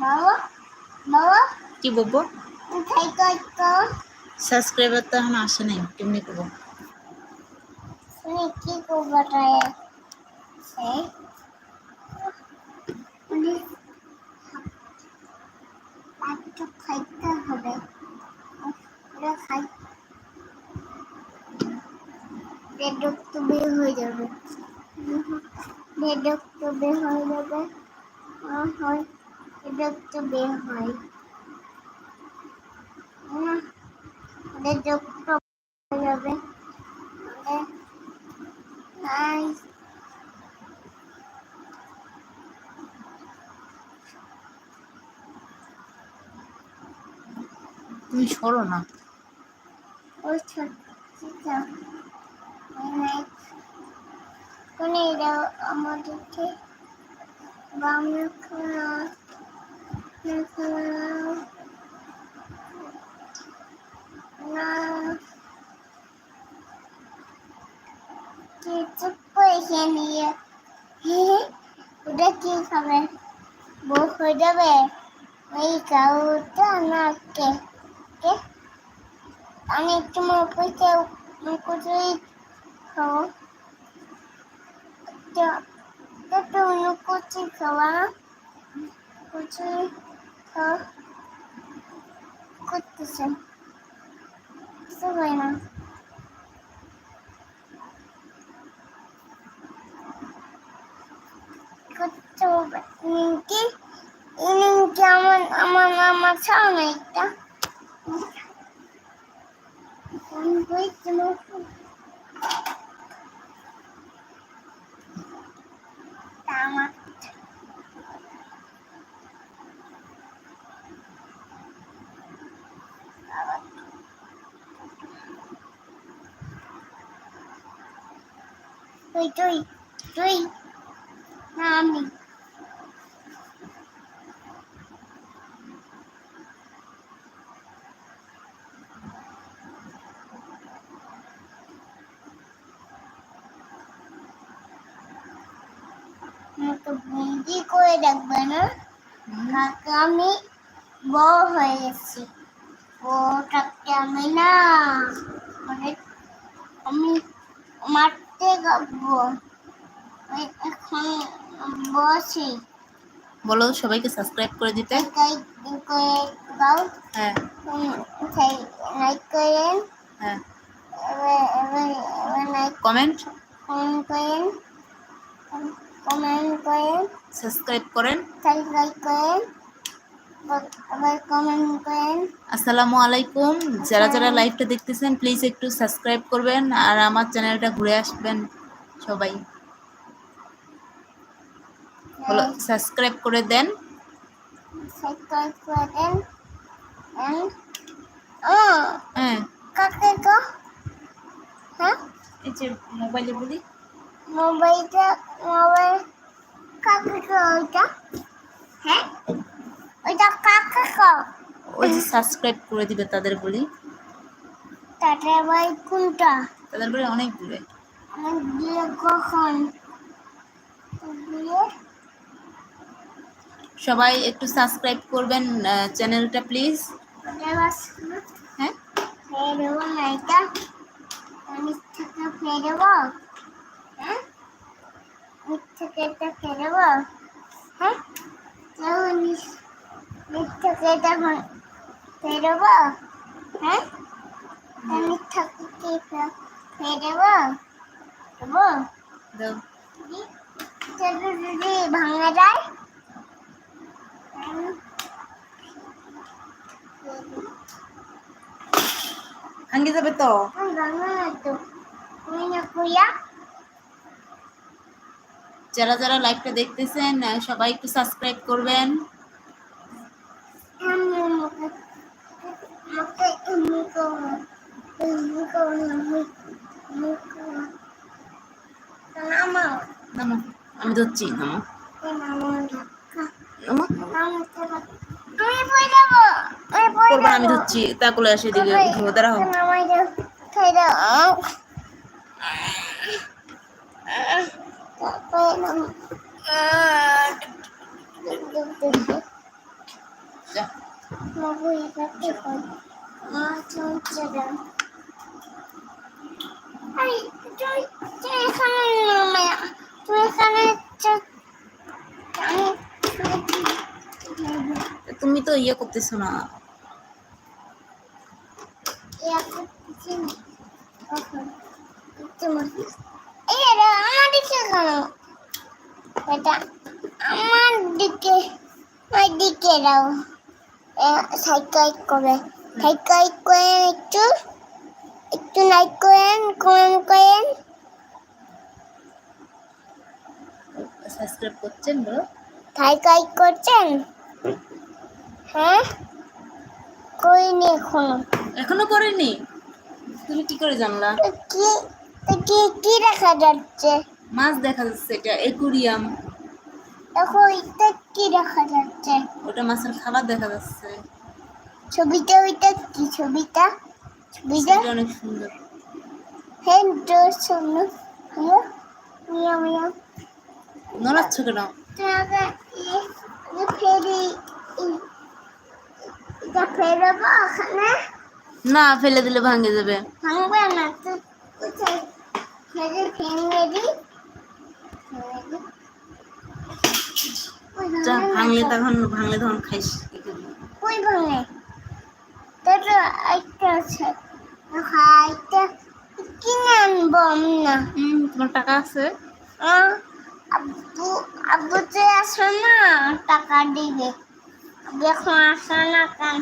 বাবা বাবা কি বলব খাই কই তো সাবস্ক্রাইবার তো এখন আসে নাই কেমনি করব শুনি কি করব তাই সেই একটু খাইতে হবে ওরা খাই রেডক তো বের হয়ে যাবে রেডক তো বের হয়ে যাবে আহ, হয় তো বের হয়। হয়ে যাবে তুমি সরো না। ওই কোনে দাও আমাদেরকে? বামে খাওয়া খাওয়া না কি চুপ করে খেয়ে নিয়ে ওটা কি খাবে বউ হয়ে যাবে ওই কাউটা না কে কে আমি তোমার পয়সা কুচুরি খাব তো তুমি কুচি খাওয়া কুচুরি করতেছে কিছু হয় না করতে হবে ইনিংকে আমার আমার তুই তুই তুই। না, আমি। বন্দি করে রাখবে না? কাকা, আমি বড় হয়ে গেছি। বড়টাকে আমি না মানে আমি মারতে বলো, সবাইকে সাবস্ক্রাইব করে দিতে। হ্যাঁ। লাইক হ্যাঁ। কমেন্ট কমেন্ট করেন কমেন্ট করেন সাবস্ক্রাইব করেন করেন করেন। আসসালামু আলাইকুম। যারা যারা লাইভটা দেখতেছেন প্লিজ একটু সাবস্ক্রাইব করবেন আর আমার চ্যানেলটা ঘুরে আসবেন সবাই। বলো সাবস্ক্রাইব করে দেন। সাবস্ক্রাইব করে দেন। ও হ্যাঁ। কাকে হ্যাঁ? এই যে মোবাইলে বলি। মোবাইলটা মোবাইল কাকে হ্যাঁ? ওইটা কাকে গো ওই যে সাবস্ক্রাইব করে দিবে তাদের বলি। তাতে ভাই কোনটা? তাদের বলি অনেক দূরে। আমার বিয়ে কখন? সবাই একটু সাবস্ক্রাইব করবেন চ্যানেলটা প্লিজ হ্যাঁ? হ্যাঁ? মিথ থেকে এটা ফের হ্যাঁ? কেউ মিথ থেকে এটা ফের দেবো যদি ভাঙা যায়? উম, যাবে তো? ভাঙা যারা যারা লাইভটা দেখতেছেন সবাই একটু সাবস্ক্রাইব করবেন আমি আমাকে আমাকে এমনি করো এমনি করো আমি এমনি করো নামাও নামো আমি ধরছি নামো নামাও ধাক্কা নামো নামতে পার- আমি পড়ে যাব আমি পড়ে করব না, আমি ধরছি তাকুলে আসে দিকে দাঁড়াও। নামাই দাও খাই দাও তারপরে নাম বাবু এটাকে কই মা চলছে দাও আরে তুই তুই এখানে নামে তুই এখানে চ- আমি তুমি তো ইয়ে করতেছো না ইয়া করতেছি না। কখন? তোমার এই রে আমার দিকে কেন এটা আমার দিকে আমার দিকে দাও সাইকেল করে। সাইকেল করেন একটু একটু লাইক করেন কমেন্ট করেন। সাবস্ক্রাইব করছেন বলো সাইকেল করছেন? হ্যাঁ? করিনি এখনও। এখনও করেনি? তুমি কি করে জানলা? কি কি কি দেখা যাচ্ছে? মাছ দেখা যাচ্ছে এটা একুরিয়াম দেখো এটা কি দেখা যাচ্ছে? ওটা মাছের খাবার দেখা যাচ্ছে। ছবিটা ওইটা কি ছবিটা? ছবিটা? অনেক সুন্দর। হ্যাঁ জোর শোনো হ্যালো মিয়া মিয়া। নড়াচ্ছ কেন? না ফেলে দিলে ভাঙে যাবে। ভাঙবে না তো ফেরে ভেঙে দিই যা ভাঙলে তখন ভাঙলে তখন খাইস। কই ভাঙলে? তো একটা আছে। হ্যাঁ একটা কিনে আনব না। হুম তোমার টাকা আছে? আব্বু আব্বু তো আসে না টাকা দিবে। এখন আসে না কেন?